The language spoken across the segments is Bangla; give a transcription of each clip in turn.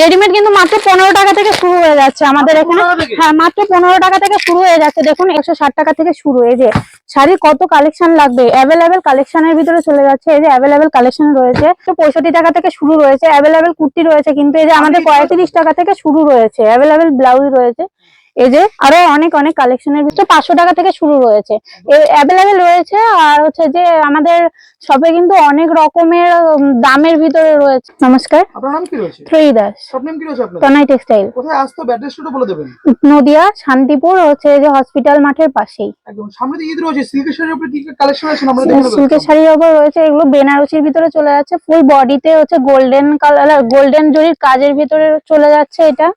রেডিমেড কিন্তু মাত্র পনেরো টাকা থেকে শুরু হয়ে যাচ্ছে। আমাদের এখানে 15 টাকা থেকে? হ্যাঁ মাত্র পনেরো টাকা থেকে শুরু হয়ে যাচ্ছে। দেখুন একশো ষাট টাকা থেকে শুরু। এই যে শাড়ির কত কালেকশন লাগবে? অ্যাভেলেবেল কালেকশনের ভিতরে চলে যাচ্ছে। এই যে অ্যাভেলেবেল কালেকশন রয়েছে। তো পঁয়ষট্টি টাকা থেকে শুরু রয়েছে। অ্যাভেলেবেল কুর্তি রয়েছে কিন্তু এই যে আমাদের পঁয়ত্রিশ টাকা থেকে শুরু রয়েছে। অ্যাভেলেবেল ব্লাউজ রয়েছে। এই যে আরও অনেক অনেক কালেকশনের ভিতরে পাঁচশো টাকা থেকে শুরু রয়েছে। অ্যাভেলেবেল রয়েছে আর হচ্ছে যে আমাদের শপে কিন্তু অনেক রকমের দামের ভিতরে রয়েছে। নমস্কার। আপনার নাম কি রয়েছে? থ্রি দাস। নাম কি রয়েছে আপনার? তনাই টেক্সটাইল কোথায় আসতে হবে বলে দেবেন? নদিয়া শান্তিপুর হচ্ছে যে হসপিটাল মাঠের পাশেই। একদম সামনে ঈদ রয়েছে সিল্কের শাড়ির উপরে কি কালেকশন আছে? আমরা দেখে নেব সিল্কের শাড়ির ওপর রয়েছে এগুলো বেনারসির ভিতরে চলে যাচ্ছে ফুল বডিতে হচ্ছে গোল্ডেন কালার গোল্ডেন জরির কাজের ভিতরে চলে যাচ্ছে এটা।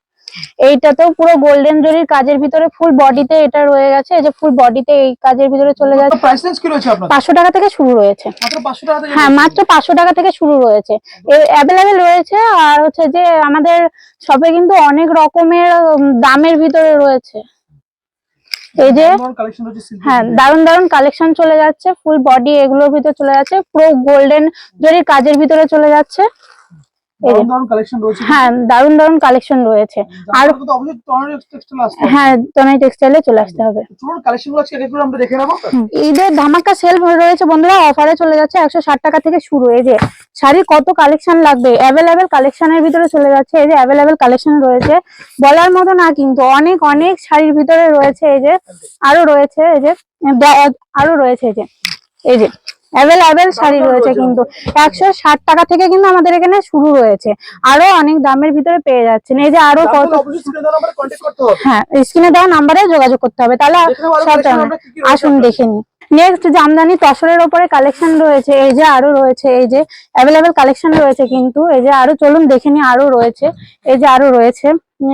এইটাতেও পুরো গোল্ডেন জরির কাজের ভিতরে ফুল বডিতে এটা রয়ে গেছে। এই যে ফুল বডিতে এই কাজের ভিতরে চলে যাচ্ছে। প্রাইস রেঞ্জ কি রয়েছে আপনার? পাঁচশো টাকা থেকে শুরু রয়েছে। মাত্র পাঁচশো টাকা থেকে হ্যাঁ মাত্র পাঁচশো টাকা থেকে শুরু রয়েছে। অ্যাভেলেবেল রয়েছে আর হচ্ছে যে আমাদের শপে কিন্তু অনেক রকমের দামের ভিতরে রয়েছে। এই যে হ্যাঁ। দারুণ দারুণ কালেকশন চলে যাচ্ছে। ফুল বডি এগুলোর ভিতরে চলে যাচ্ছে। পুরো গোল্ডেন জরির কাজের ভিতরে চলে যাচ্ছে। হ্যাঁ দারুণ দারুণ কালেকশন রয়েছে আর। হ্যাঁ তনাই টেক্সটাইলে চলে আসতে হবে। ঈদের ধামাকা সেল রয়েছে বন্ধুরা অফারে চলে যাচ্ছে একশো ষাট টাকা থেকে শুরু। এই যে শাড়ির কত কালেকশন লাগবে? অ্যাভেলেবেল কালেকশনের ভিতরে চলে যাচ্ছে। এই যে অ্যাভেলেবেল কালেকশন রয়েছে। বলার মতো না কিন্তু অনেক অনেক শাড়ির ভিতরে রয়েছে। এই যে আরও রয়েছে এই যে আরও রয়েছে এই যে এই যে। অ্যাভেলেবেল শাড়ি রয়েছে কিন্তু। একশো ষাট টাকা থেকে কিন্তু আমাদের এখানে শুরু রয়েছে। আরও অনেক দামের ভিতরে পেয়ে যাচ্ছেন। এই যে আরও কত হ্যাঁ স্ক্রিনে দেওয়া নাম্বারে যোগাযোগ করতে হবে। তাহলে সব আসুন দেখে নি নেক্সট জামদানি তসরের ওপরে কালেকশন রয়েছে। এই যে আরও রয়েছে এই যে অ্যাভেলেবেল কালেকশন রয়েছে কিন্তু। এই যে আরও চলুন দেখে নি আরও রয়েছে। এই যে আরও রয়েছে।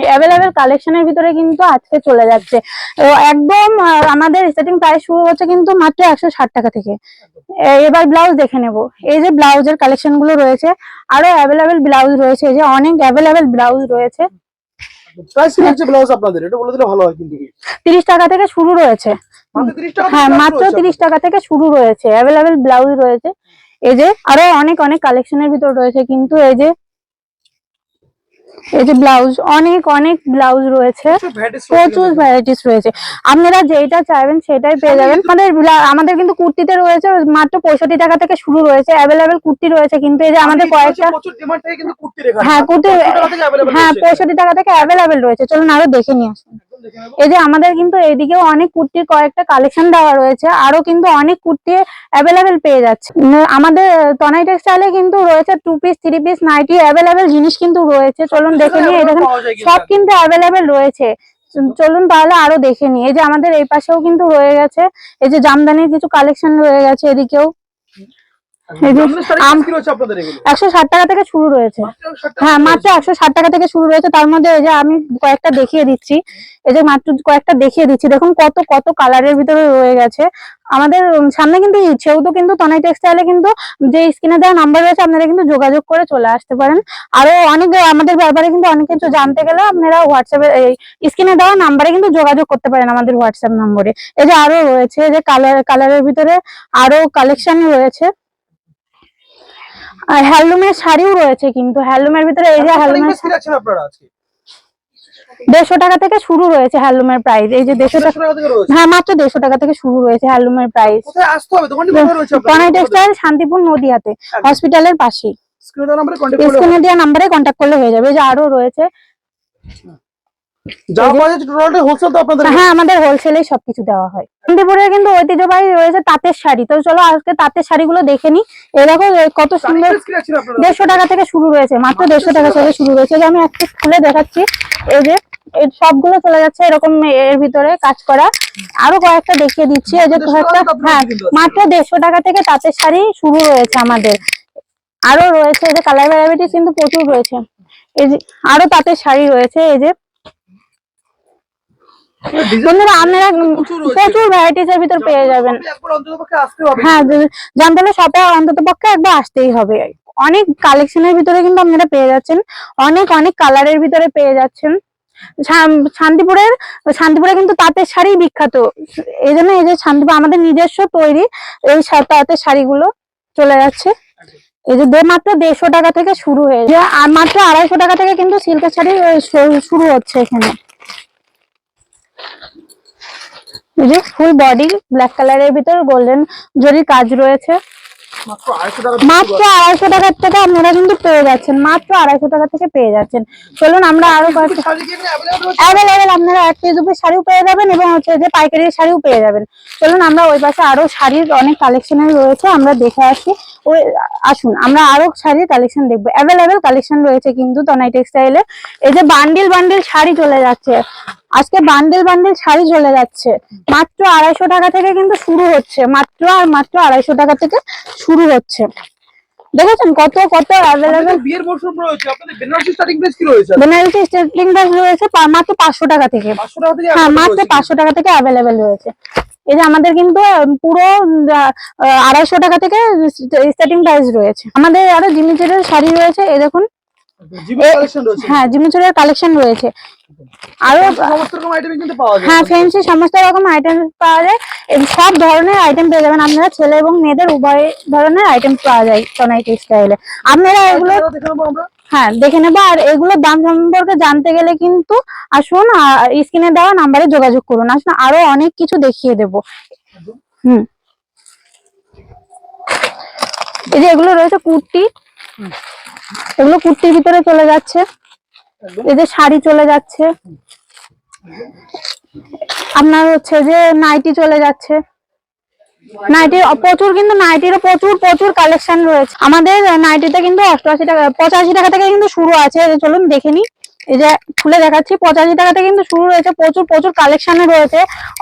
অ্যাভেলেবেল কালেকশনের ভিতরে কিন্তু আজকে চলে যাচ্ছে। একদম আমাদের স্টার্টিং প্রাইস শুরু হচ্ছে কিন্তু মাত্র একশো ষাট টাকা থেকে। এবার ব্লাউজ দেখে নেব। এই যে ব্লাউজের কালেকশনগুলো রয়েছে আরও অ্যাভেলেবেল ব্লাউজ রয়েছে এই যে অনেক অ্যাভেলেবেল ব্লাউজ রয়েছে। প্রাইস হচ্ছে ব্লাউজ আপনাদের এটা বলে দিলে ভালো হয় কিন্তু। তিরিশ টাকা থেকে শুরু রয়েছে। 30 হ্যাঁ মাত্র রয়েছে তিরিশ টাকা থেকে শুরু রয়েছে অ্যাভেলেবেল ব্লাউজ রয়েছে। এই যে আরও অনেক অনেক কালেকশনের ভিতর রয়েছে কিন্তু এই যে এই যে ব্লাউজ অনেক অনেক ব্লাউজ রয়েছে। প্রচুর। ভ্যারাইটিস রয়েছে আপনারা যেটা চাইবেন সেটাই পেয়ে যাবেন। আমাদের আমাদের কিন্তু কুর্তিতে রয়েছে মাত্র পঁয়ষট্টি টাকা থেকে শুরু রয়েছে। অ্যাভেলেবেল কুর্তি রয়েছে কিন্তু এই যে আমাদের কয়েকটা হ্যাঁ কুর্তি হ্যাঁ পঁয়ষট্টি টাকা থেকে অ্যাভেলেবেল রয়েছে। চলুন আরও দেখে নিয়ে আসুন এই যে আমাদের কিন্তু এইদিকেও অনেক কুর্তির কয়েকটা কালেকশন দেওয়া রয়েছে আরও কিন্তু অনেক কুর্তি অ্যাভেলেবেল পেয়ে যাচ্ছে। আমাদের তনাই টেক্সটাইলে কিন্তু রয়েছে two piece three piece nightie available জিনিস কিন্তু রয়েছে। চলুন দেখে নিয়ে এই দেখুন সব কিন্তু অ্যাভেলেবেল রয়েছে। চলুন তাহলে আরও দেখে নিই। এই যে আমাদের এই পাশেও কিন্তু রয়ে গেছে এই যে জামদানির কিছু কালেকশন রয়ে গেছে এদিকেও। একশো ষাট টাকা থেকে শুরু রয়েছে। মাত্র 60 টাকা হ্যাঁ মাত্র একশো ষাট টাকা থেকে শুরু রয়েছে। তার মধ্যে এই যে আমি কয়েকটা দেখিয়ে দিচ্ছি। এই যে মাত্র কয়েকটা দেখিয়ে দিচ্ছি। দেখুন কত কত কালারের ভিতরে রয়ে গেছে। আমাদের সামনে কিন্তু সেহেতু কিন্তু তনাই টেক্সটাইলে কিন্তু যে স্ক্রিনে দেওয়া নাম্বার রয়েছে আপনারা কিন্তু যোগাযোগ করে চলে আসতে পারেন। আরও অনেক আমাদের ব্যাপারে কিন্তু অনেক কিছু জানতে গেলে আপনারা হোয়াটসঅ্যাপে এই স্ক্রিনে দেওয়া নাম্বারে কিন্তু যোগাযোগ করতে পারেন আমাদের হোয়াটসঅ্যাপ নম্বরে। এই যে আরও রয়েছে যে কালার কালারের ভিতরে আরও কালেকশন রয়েছে। আর হ্যান্ডলুমের শাড়িও রয়েছে কিন্তু হ্যান্ডলুমের ভিতরে এই যে হ্যান্ডলুমের দেড়শো টাকা থেকে শুরু রয়েছে হ্যান্ডলুমের প্রাইস এই যে দেড়শো টাকা 150 টাকা থেকে রয়েছে? হ্যাঁ মাত্র দেড়শো টাকা থেকে শুরু রয়েছে হ্যান্ডলুমের প্রাইস কোথায় আসতে হবে? দোকানটি কোথায় রয়েছে কনাই টেক্সটাইল শান্তিপুর নদিয়াতে হসপিটালের পাশেই। স্ক্রিনে দেওয়া নাম্বারে কন্ট্যাক্ট করলে স্ক্রিনে দেওয়া নাম্বারে কন্ট্যাক্ট করলে হয়ে যাবে। এই যে আরও রয়েছে। যা পাওয়া টোটালটা হোলসেল তো আপনাদের হ্যাঁ আমাদের হোলসেলে সবকিছু দেওয়া হয়। কিন্তু ঐতিহ্যবাহী রয়েছে তাঁতের শাড়ি। তো চলো আজকে তাঁতের শাড়িগুলো দেখে নি এই দেখো কত সুন্দর দেড়শো টাকা থেকে শুরু রয়েছে মাত্র দেড়শো টাকা থেকে শুরু রয়েছে। যে আমি একটু খুলে দেখাচ্ছি। এই যে সবগুলো চলে যাচ্ছে এরকম এর ভিতরে কাজ করা। আরও কয়েকটা দেখিয়ে দিচ্ছি। এই যে 150 কয়েকটা টাকা তাঁতের হ্যাঁ মাত্র দেড়শো টাকা থেকে তাঁতের শাড়ি শুরু রয়েছে আমাদের। আরও রয়েছে যে কালার ভ্যারাইটিস কিন্তু প্রচুর রয়েছে। এই যে আরও তাঁতের শাড়ি রয়েছে। এই যে বন্ধুরা আপনারা প্রচুর। ভ্যারাইটিস এর ভিতর পেয়ে যাবেন। হ্যাঁ হলে শপে অন্তত পক্ষে একবার আসতেই হবে। অনেক কালেকশনের ভিতরে কিন্তু আপনারা পেয়ে যাচ্ছেন। অনেক অনেক কালারের ভিতরে পেয়ে যাচ্ছেন। শান- শান্তিপুরের শান্তিপুরে কিন্তু তাঁতের শাড়ি বিখ্যাত। এই জন্য এই যে শান্তিপুর আমাদের নিজস্ব তৈরি এই তাঁতের শাড়িগুলো চলে যাচ্ছে। এই যে মাত্র দেড়শো টাকা থেকে শুরু হয়ে যে আর মাত্র আড়াইশো টাকা থেকে কিন্তু সিল্কের শাড়ি শুরু হচ্ছে এখানে। এই যে ফুল বডি ব্ল্যাক কালারের ভিতর গোল্ডেন জরির কাজ রয়েছে। মাত্র আড়াইশো টাকার থেকে আপনারা কিন্তু পেয়ে যাচ্ছেন মাত্র আড়াইশো টাকা থেকে পেয়ে যাচ্ছেন। চলুন আমরা আরও অ্যাভেলেবল আপনারা এক পিস দুপিস শাড়িও পেয়ে যাবেন এবং হচ্ছে যে পাইকারি শাড়িও পেয়ে যাবেন। চলুন আমরা ওই পাশে আরও শাড়ির অনেক কালেকশনের রয়েছে আমরা দেখে আসি। ওই আসুন আমরা আরও শাড়ির কালেকশন দেখব। অ্যাভেলেবেল কালেকশন রয়েছে কিন্তু তনাই টেক্সটাইলে এই যে বান্ডিল বান্ডিল শাড়ি চলে যাচ্ছে। আজকে বান্ডেল বান্ডেল শাড়ি চলে যাচ্ছে। মাত্র আড়াইশো টাকা থেকে কিন্তু শুরু হচ্ছে। মাত্র আর মাত্র আড়াইশো টাকা থেকে শুরু হচ্ছে। দেখেছেন কত কত অ্যাভেলেবেল বিয়ের মৌসুম রয়েছে। আপনাদের বেনারসি স্টার্টিং প্রাইস কি রয়েছে? বেনারসি স্টেটিং প্রাইস রয়েছে মাত্র পাঁচশো টাকা থেকে। পাঁচশো টাকা থেকে হ্যাঁ মাত্র রয়েছে। পাঁচশো টাকা থেকে অ্যাভেলেবেল রয়েছে। এই যে আমাদের কিন্তু পুরো আড়াইশো টাকা থেকে স্টার্টিং প্রাইস রয়েছে। আমাদের আরও জিমিচুরের শাড়ি রয়েছে এই দেখুন। হ্যাঁ জিমিচুরের কালেকশন রয়েছে। আরও সমস্ত রকম আইটেম কিন্তু পাওয়া যায়। হ্যাঁ ফ্যান্সি সমস্ত রকম আইটেম পাওয়া যায়। সব ধরনের আইটেম পেয়ে যাবেন। আপনারা ছেলে এবং মেয়েদের উভয় ধরনের আইটেম পাওয়া যায় সোনাই টেক্সটাইলে আপনারা এগুলো হ্যাঁ দেখে নেব। আর এগুলোর দাম সম্পর্কে জানতে গেলে কিন্তু আসুন স্ক্রিনে দেওয়া নাম্বারে যোগাযোগ করুন। আসুন আরও অনেক কিছু দেখিয়ে দেবো। হুম। এই যে এগুলো রয়েছে কুর্তি। এগুলো কুর্তির ভিতরে চলে যাচ্ছে। এই যে শাড়ি চলে যাচ্ছে। আপনার হচ্ছে যে নাইটি চলে যাচ্ছে। নাইটির প্রচুর কিন্তু নাইটিরও প্রচুর প্রচুর কালেকশন রয়েছে। আমাদের নাইটিতে কিন্তু অষ্টআশি টাকা, পঁচাশি টাকা থেকে কিন্তু শুরু আছে। চলুন দেখে নিই। এই যে খুলে দেখাচ্ছি, পঁচাশি টাকা থেকে কিন্তু শুরু রয়েছে প্রচুর প্রচুর কালেকশন রয়েছে।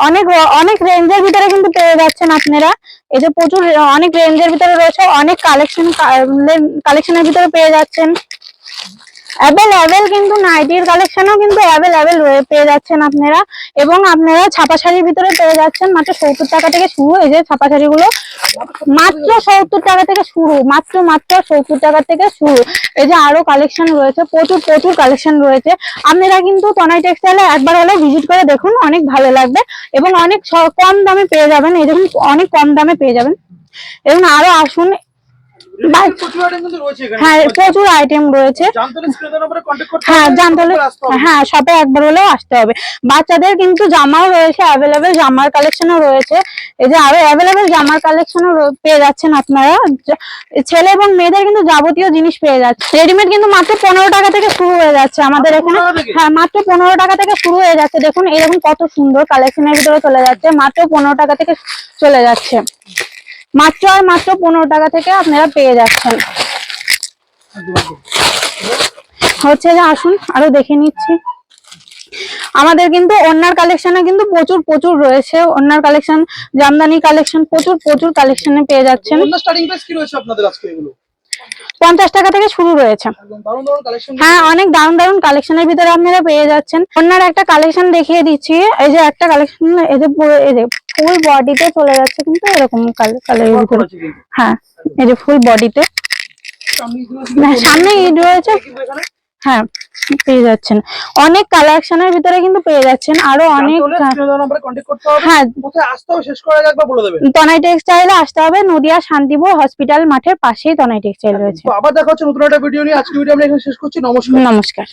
অনেক অনেক রেঞ্জের ভিতরে কিন্তু পেয়ে যাচ্ছেন আপনারা। এই যে প্রচুর, অনেক রেঞ্জের ভিতরে রয়েছে। অনেক কালেকশন কালেকশনের ভিতরে পেয়ে যাচ্ছেন। অ্যাভেলেবেল কিন্তু নাইটির কালেকশনও কিন্তু অ্যাভেলেবেল পেয়ে যাচ্ছেন আপনারা। এবং আপনারা ছাপা শাড়ির ভিতরে পেয়ে যাচ্ছেন মাত্র সত্তর টাকা থেকে শুরু। এই যে ছাপা শাড়িগুলো মাত্র সত্তর টাকা থেকে শুরু, মাত্র মাত্র সত্তর টাকা থেকে শুরু। এই যে আরও কালেকশন রয়েছে, প্রচুর প্রচুর কালেকশন রয়েছে। আপনারা কিন্তু তনাই টেক্সটাইলে একবার হলে ভিজিট করে দেখুন, অনেক ভালো লাগবে। এবং অনেক কম দামে পেয়ে যাবেন। এই দেখুন, অনেক কম দামে পেয়ে যাবেন। এবং আরও আসুন হ্যাঁ প্রচুর আইটেম রয়েছে। হ্যাঁ হবে। হ্যাঁ শপে একবার হলেও আসতে হবে। বাচ্চাদের কিন্তু জামাও রয়েছে অ্যাভেলেবেল জামার কালেকশনও রয়েছে। এই যে আরও অ্যাভেলেবেল জামার কালেকশনও পেয়ে যাচ্ছেন আপনারা। ছেলে এবং মেয়েদের কিন্তু যাবতীয় জিনিস পেয়ে যাচ্ছে। রেডিমেড কিন্তু মাত্র পনেরো টাকা থেকে শুরু হয়ে যাচ্ছে আমাদের এখানে। হ্যাঁ মাত্র পনেরো টাকা থেকে শুরু হয়ে যাচ্ছে। দেখুন এরকম কত সুন্দর কালেকশনের ভিতরে চলে যাচ্ছে। মাত্র পনেরো টাকা থেকে চলে যাচ্ছে। মাত্র আর মাত্র পনেরো টাকা থেকে আপনারা পেয়ে যাচ্ছেন। হচ্ছে যে আসুন আরও দেখে নিচ্ছি। আমাদের কিন্তু অন্যার কালেকশনে কিন্তু প্রচুর প্রচুর রয়েছে। অন্যার কালেকশন জামদানি কালেকশন প্রচুর প্রচুর কালেকশনে পেয়ে যাচ্ছেন। স্টার্টিং প্রাইস কি রয়েছে আপনাদের আজকে এগুলো? পঞ্চাশ টাকা থেকে শুরু রয়েছে। হ্যাঁ অনেক দারুণ দারুণ কালেকশনের ভিতরে আপনারা পেয়ে যাচ্ছেন। অন্যার একটা কালেকশন দেখিয়ে দিচ্ছি। এই যে একটা কালেকশন এই যে ফুল বডিতে চলে যাচ্ছে কিন্তু এরকম কালারের ভিতরে। হ্যাঁ এই যে ফুল বডিতে সামনে ঈদ রয়েছে রয়েছে হ্যাঁ পেয়ে যাচ্ছেন। অনেক কালেকশনের ভিতরে কিন্তু পেয়ে যাচ্ছেন। আরও অনেক হ্যাঁ। তনাই টেক্সটাইলে আসতে হবে নদিয়া শান্তিপুর হসপিটাল মাঠের পাশেই তনাই টেক্সটাইল রয়েছে। তো আবার দেখা হচ্ছে নতুন একটা ভিডিও নিয়ে। আজকে ভিডিও আমরা এখানে শেষ করছি। নমস্কার। নমস্কার।